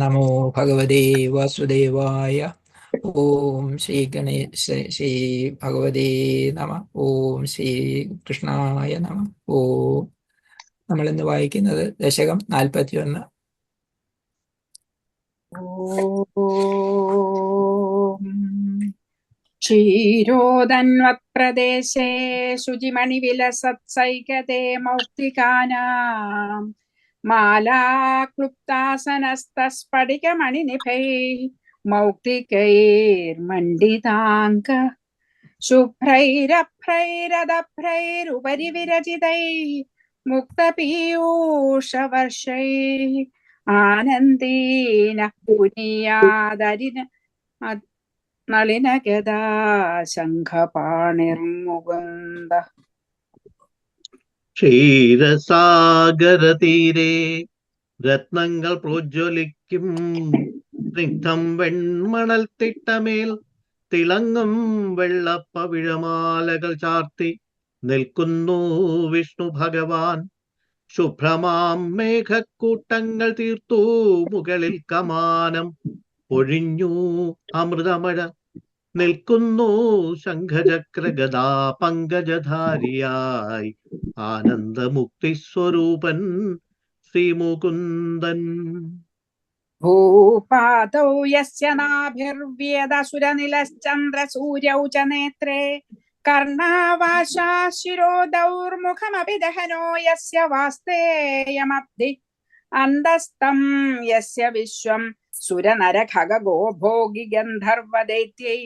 നമോ ഭഗവതേ വാസുദേവായ ഓം ശ്രീ ഗണേശ ശ്രീ ഭഗവതേ നമ ഓം ശ്രീ കൃഷ്ണായ നമ ഓ നമ്മൾ ഇന്ന് വായിക്കുന്നത് ദശകം നാൽപ്പത്തി ഒന്ന് ക്ഷീരോദന്വത്പ്രദേശേ ശുചിമണിവിലസത്സൈകതേ മൗക്തികാനാം മാലാക്ലുപ്താസനസ്തസ്ഫടികമണിനിഭൈ മൗക്തികൈർമണ്ഡിതാങ്ക ശുഭ്രൈരഭ്രൈരദഭ്രൈരുപരി വിരചിതൈ മുക്തപീയൂഷവർഷൈ ആനന്ദീന പുനിയാദരിന നളിനഗദാ ശംഖപാണിർമുകുന്ദ ക്ഷീരസാഗരതീരെ രത്നങ്ങൾ പ്രോജ്വലിക്കും. സ്നിഗ്ധം വെൺമണൽ തിട്ടമേൽ തിളങ്ങും. വെള്ളപ്പവിഴമാലകൾ ചാർത്തി നിൽക്കുന്നു വിഷ്ണു ഭഗവാൻ. ശുഭ്രമാം മേഘക്കൂട്ടങ്ങൾ തീർത്തു. മുകളിൽ കമാനം. ഒഴിഞ്ഞു അമൃതമഴ നിൽക്കുന്നു ശംഖചക്രഗദാ പങ്കജധാരിയായി ആനന്ദമുക്തി സ്വരൂപൻ ശ്രീമുകുന്ദൻ. ഭൂപാദൗ യസ്യ നാഭിർവ്യദസുരനിലശ്ചന്ദ്രസൂര്യൗ ച നേത്രേ കർണാവാശാ ശിരോദൗർമുഖമപി ദഹനോ യസ്യ വാസ്തേയമബ്ധി. അന്തസ്തം യസ്യ വിശ്വം സുരനരഖഗോ ഭോഗി ഗന്ധർവദൈത്യൈ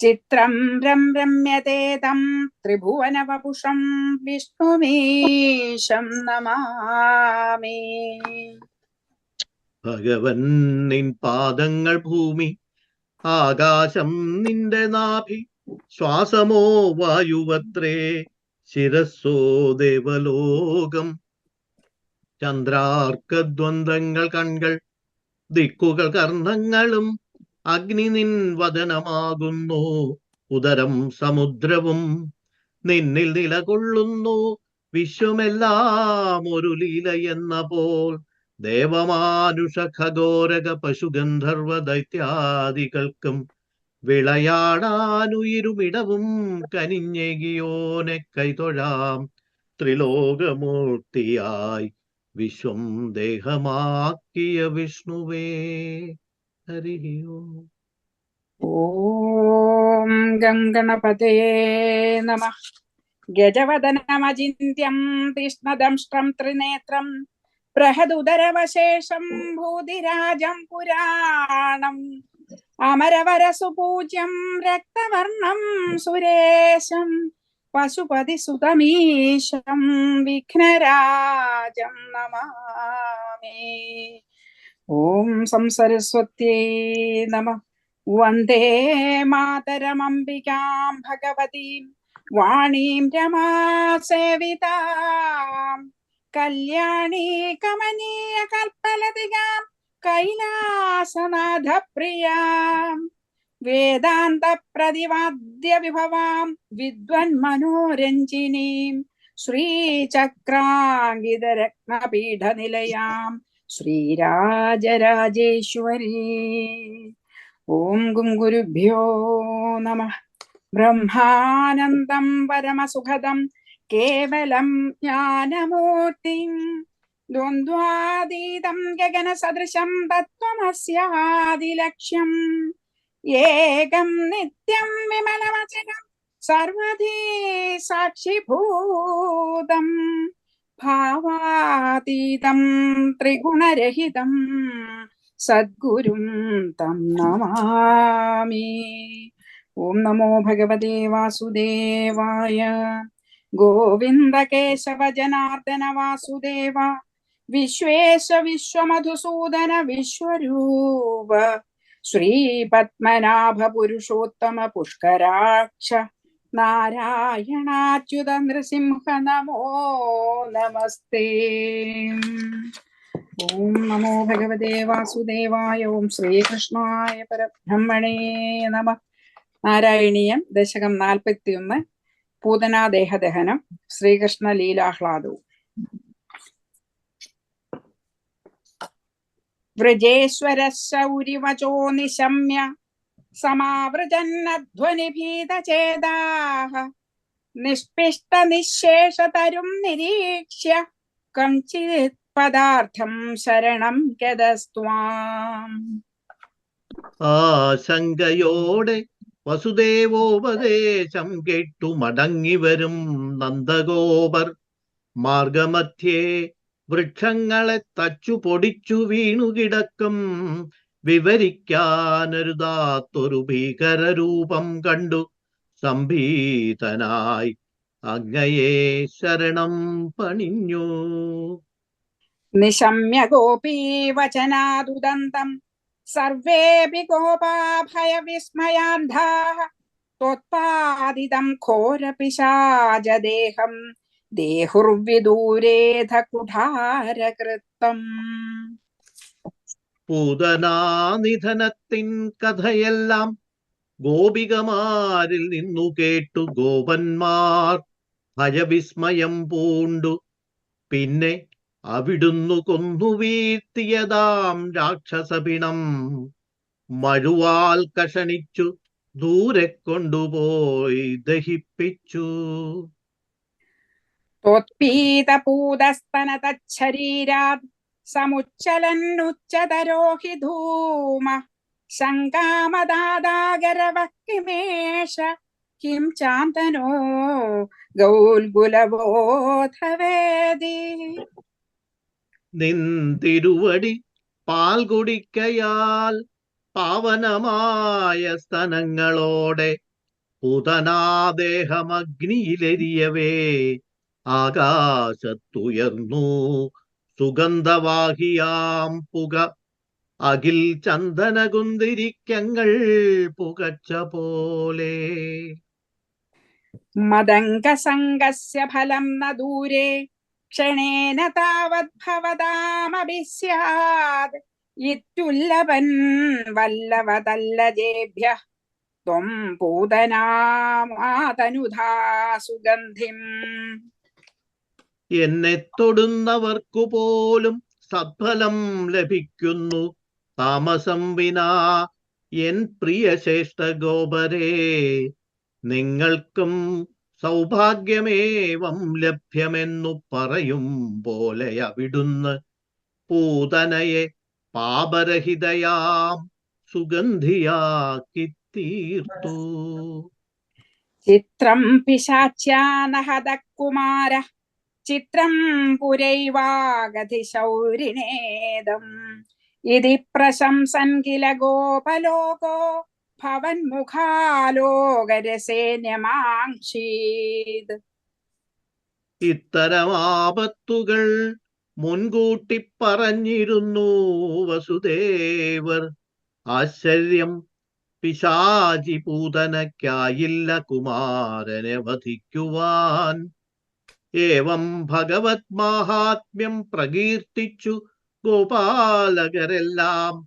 ചിത്രം രമ്യത്തെ തം ത്രിഭുവനവപുഷം വിഷ്ണുമീശം നമാമി ഭഗവൻ നിൻ പാദങ്ങൾ ഭൂമി ആകാശം നിന്റെ നാഭി ശ്വാസമോ വായുവത്രേ ശിരസ്സോ ദേവലോകം. ചന്ദ്രാർക്കദ്വന്ദ്ങ്ങൾ കൺകൾ ദിക്കുകൾ കർണങ്ങളും അഗ്നി നിൻ വദനമാകുന്നു. ഉദരം സമുദ്രവും നിന്നിൽ നിലകൊള്ളുന്നു. വിശ്വമെല്ലാം ഒരു ലീല എന്ന പോൽ. ദേവമാനുഷ ഖഗോരക പശുഗന്ധർവ ദൈത്യാദികൾക്കും വിളയാടാനുയിരുമിടവും കനിഞ്ഞേകിയോനെ കൈതൊഴാം. ത്രിലോകമൂർത്തിയായി വിശ്വം ദേഹമാക്കിയ വിഷ്ണുവേ ഹരിയോ ഓം ഗംഗണപതയേ നമ ഗജവദനമചിന്യം തീഷ്ണദംഷ്ട്രം ത്രിനേത്രം ബൃഹദുദരവശേഷം ഭൂതിരാജം പുരാണം അമരവരസുപൂജ്യം രക്തവർണം സുരേശം पशुपतिसुतमीशं विघ्नराजं नमामि। ॐ संसरस्वत्यै नमः। वंदे मातरमम्बिकां भगवतीं वाणीं रमासेवितां कल्याणी कैलासनाथ प्रिया വേദാന്ത പ്രതിവാദ്യ വിഭവാം വിദ്വൻ മനോരഞ്ജിനീം ശ്രീചക്രാങ്കിതരത്നപീഠ നിലയാം ശ്രീരാജരാജേശ്വരീ. ഓം ഗും ഗുരുഭ്യോ നമ. ബ്രഹ്മാനന്ദം ഏകം നിത്യം വിമലവചനം സർവധീ സാക്ഷിഭൂതം ഭാവാതീതം ത്രിഗുണരഹിതം സദ്ഗുരും തം നമാമി. ഓം നമോ ഭഗവതേ വാസുദേവായ. ഗോവിന്ദ കേശവ ജനാർദ്ദന വാസുദേവ വിശ്വേശ വിശ്വമധുസൂദന വിശ്വരൂപ. ശ്രീപത്മനാഭ പുരുഷോത്തമ പുഷ്കരാക്ഷ നാരായണാച്യുത നൃസിംഹ നമോ നമസ്തേ. ഓം നമോ ഭഗവതേ വാസുദേവായ ഓം ശ്രീകൃഷ്ണായ പരബ്രഹ്മണേ നമ. നാരായണീയം ദശകം നാൽപ്പത്തിയൊന്ന് പൂതനാദേഹദഹനം ശ്രീകൃഷ്ണ ലീലാഹ്ലാദവും വ്രജേശ്വര ശൗരിവചോ നിശമ്യ സമാവൃജന്നധ്വനിഭീതചേതാः നിഷ്പിഷ്ടനിശേഷതരും നിരീക്ഷ്യ കംചിത് പദാർത്ഥം ശരണം ഗതസ്ത്വാം ആശങ്കയോടെ വസുദേവോപദേശം കേട്ടു മടങ്ങിവരും നന്ദഗോപർ. മാർഗമധ്യേ വൃക്ഷങ്ങളെ തച്ചു പൊടിച്ചു വീണുകിടക്കും. വിവരിക്കാനരുതാത്തൊരു ഭീകരരൂപം കണ്ടു. സംഭീതനായി അങ്ങയെ ശരണം പണിഞ്ഞു. നിശമ്യ ഗോപീവചനാദുദന്തം സർവേപി ഗോപാഭയവിസ്മയാന്ധാ. ത്വത്പാദിതം ഘോരപിശാചദേഹം. ദേഹുർവിദൂരേധ കുഠാരകൃത്തം കഥയെല്ലാം ഗോപികമാരിൽ നിന്നു കേട്ടു ഗോപന്മാർ. ഭയവിസ്മയം പൂണ്ടു. പിന്നെ അവിടുന്നു കൊന്നു വീഴ്ത്തിയതാം രാക്ഷസപിണം. മഴുവാൽ കഷണിച്ചു ദൂരെ കൊണ്ടുപോയി ദഹിപ്പിച്ചു. त्वत्पीतपूतस्तनतच्छरीरात् समुच्चलन्नुच्चतरो हि धूम शङ्कामदादागरवः किमेष किं चान्तनो गौल्गुलबोध वेदी നിന്തിരുവടി പാൽ കുടിക്കയാൽ പാവനമായ സ്തനങ്ങളോടെ പുതനാദേഹമഗ്നിയിലെരിയവേ ആകാശത്തുയർന്നു. സുഗന്ധവാഹിയാം പുക. അഖിൽ ചന്ദനകുന്തിരിക്കങ്ങൾ പുകച്ച പോലെ. മദംഗസംഗസ്യ ഫലം ന ദൂരെ. ക്ഷണേന താവത് ഭവതാമഭി സ്യാത് ഇറ്റുല്ലവൻ വല്ലവതല്ലജേഭ്യ ത്വം പൂതനാമാതനുധാ സുഗന്ധിം. എന്നെ തൊടുന്നവർക്കു പോലും സഫലം ലഭിക്കുന്നു. താമസം വിനാ എൻ പ്രിയശേഷ്ഠ ഗോപരേ നിങ്ങൾക്കും സൗഭാഗ്യമേവം ലഭ്യമെന്നു പറയും പോലെ അവിടുന്ന് പൂതനയെ പാപരഹിതയാം സുഗന്ധിയാക്കി തീർത്തു ചിത്രം പിശാച്യാനഹതക്കുമാരः ചിത്രം പുരൈവാഗതിശൗരിണേദം ഇതി പ്രശംസൻ കില ഗോപലോകോ ഭവൻ മുഖാലോകരസേന്യമാക്ഷീത് ഇത്തരമാപത്തുകൾ മുൻകൂട്ടി പറഞ്ഞിരുന്നു വസുദേവർ. ആശ്ചര്യം പിശാചിപൂതനക്കായില്ല കുമാരനെ വധിക്കുവാൻ. एवं भगवत महात्म्यम प्रकीर्तिचु गोपालगरेल्लाम।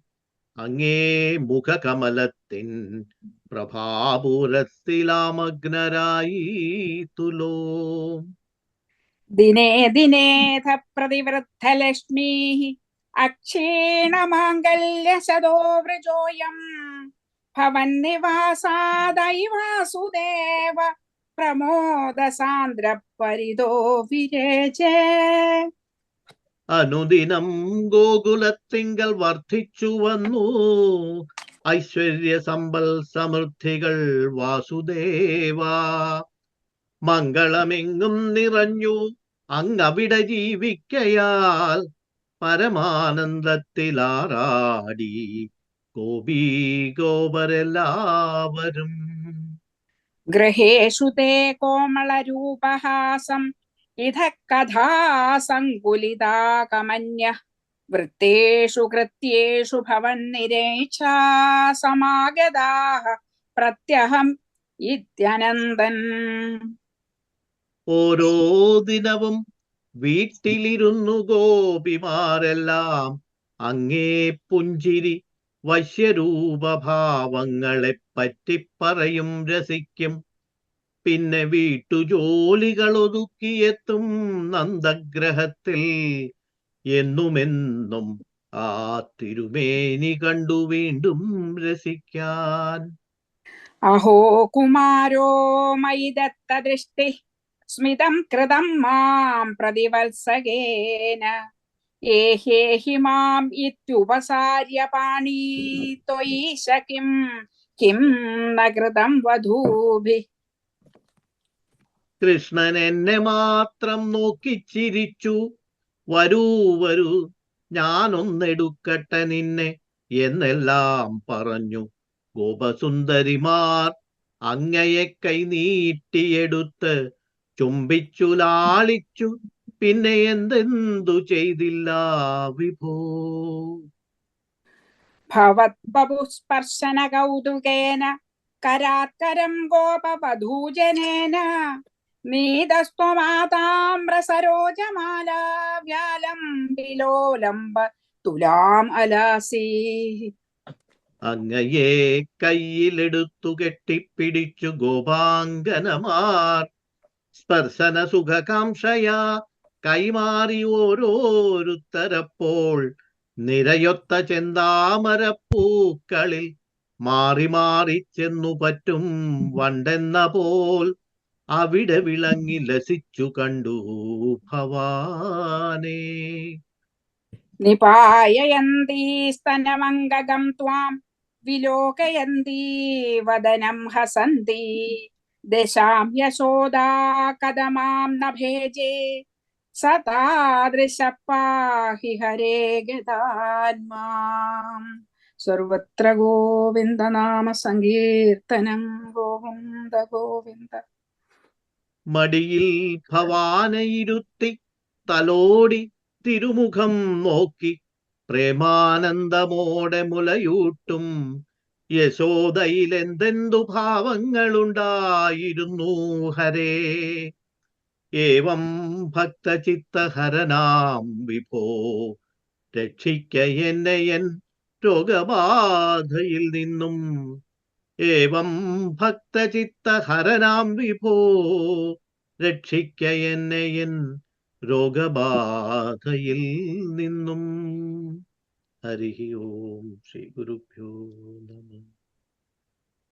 अंगे मुख कमलत्तिन दिने दिने प्रतिवृद्धलक्ष्मीः अक्षीण मांगल्य सदो वृजोयम भवन പ്രമോദ സാന്ദ്ര പരിതോ വിരേചേ. അനുദിനം ഗോകുലത്തിങ്കൽ വർദ്ധിച്ചു വന്നു. ഐശ്വര്യ സമ്പൽ സമൃദ്ധികൾ വാസുദേവ. മംഗളമെങ്ങും നിറഞ്ഞു. അങ്ങവിടെ ജീവിക്കയാൽ പരമാനന്ദത്തിലാറാടി ഗോപീ ഗോപരെല്ലാവരും. ഗൃഹേഷു തേ കോമളരൂപഹാസം ഇഥ കഥാസങ്കുലിതാകമന്യ വൃത്തേഷു കൃത്യേഷു ഭവൻ നിരേക്ഷാ സമാഗതാഹ പ്രത്യഹം ഇത്യനന്ദൻ ഓരോ ദിനവും വീട്ടിലിരുന്നു ഗോപിമാരെല്ലാം അങ്ങേ പുഞ്ചിരി വശ്യരൂപഭാവങ്ങളെ പറ്റിപ്പറയും രസിക്കും. പിന്നെ വീട്ടുജോലികൾ ഒതുക്കിയെത്തും നന്ദഗ്രഹത്തിൽ. എന്നുമെന്നും ആ തിരുമേനി കണ്ടു വീണ്ടും രസിക്കാൻ. അഹോ കുമാരോ മയി ദത്തദൃഷ്ടി സ്മിതം കൃതം മാം പ്രതിവത്സകേന. കൃഷ്ണൻ എന്നെ മാത്രം നോക്കി ചിരിച്ചു. വരൂ വരൂ ഞാനൊന്നെടുക്കട്ടെ നിന്നെ എന്നെല്ലാം പറഞ്ഞു. ഗോപസുന്ദരിമാർ അങ്ങയെ കൈ നീട്ടിയെടുത്ത് ചുംബിച്ചു ലാളിച്ചു. പിന്നെ എന്തെന്തു ചെയ്തില്ല വിഭോ? ഭവത്ബഹുസ്പർശന കൗതുകേന കരാത്കരം ഗോപവധൂജനേന വിലോലംബ തുലാം അലാസി. അങ്ങയെ കയ്യിലെടുത്തു കെട്ടിപ്പിടിച്ചു ഗോപാങ്കനമാർ സ്പർശന സുഖകാംക്ഷയാ കൈമാറി ഓരോരുത്തരപ്പോൾ നിരയൊത്ത ചെന്താമരപ്പൂക്കളിൽ മാറി മാറി ചെന്നു പറ്റും വണ്ടെന്ന പോൽ. അവിടെ വിളങ്ങി ലസിച്ചു കണ്ടു ഭവാനേ. നിപായയന്തി സ്തനമംഗകം ത്വാം വിലോകയന്തി വദനം ഹസന്തി. ദശാം യശോദാ കഥമാം ന ഭേജേ സതാദൃശ ഹരേ ഗതാത്മാം സർവത്ര ഗോവിന്ദ നാമ സങ്കീർത്തനം ഗോവിന്ദ ഗോവിന്ദ. മടിയിൽ ഭവാനയിരുത്തി തലോടി തിരുമുഖം നോക്കി പ്രേമാനന്ദമോടെ മുലയൂട്ടും യശോദയിൽ എന്തെന്തു ഭാവങ്ങളുണ്ടായിരുന്നു ഹരേ. ഏവം ഭക്തചിത്തഹരനാം വിഭോ. രക്ഷിക്ക എന്നെ എൻ രോഗബാധയിൽ നിന്നും. ഏവം ഭക്തചിത്തഹരനാം വിഭോ. രക്ഷിക്ക എന്നെ എൻ രോഗബാധയിൽ നിന്നും. ഹരി ഓം ശ്രീ ഗുരുഭ്യോ നമ.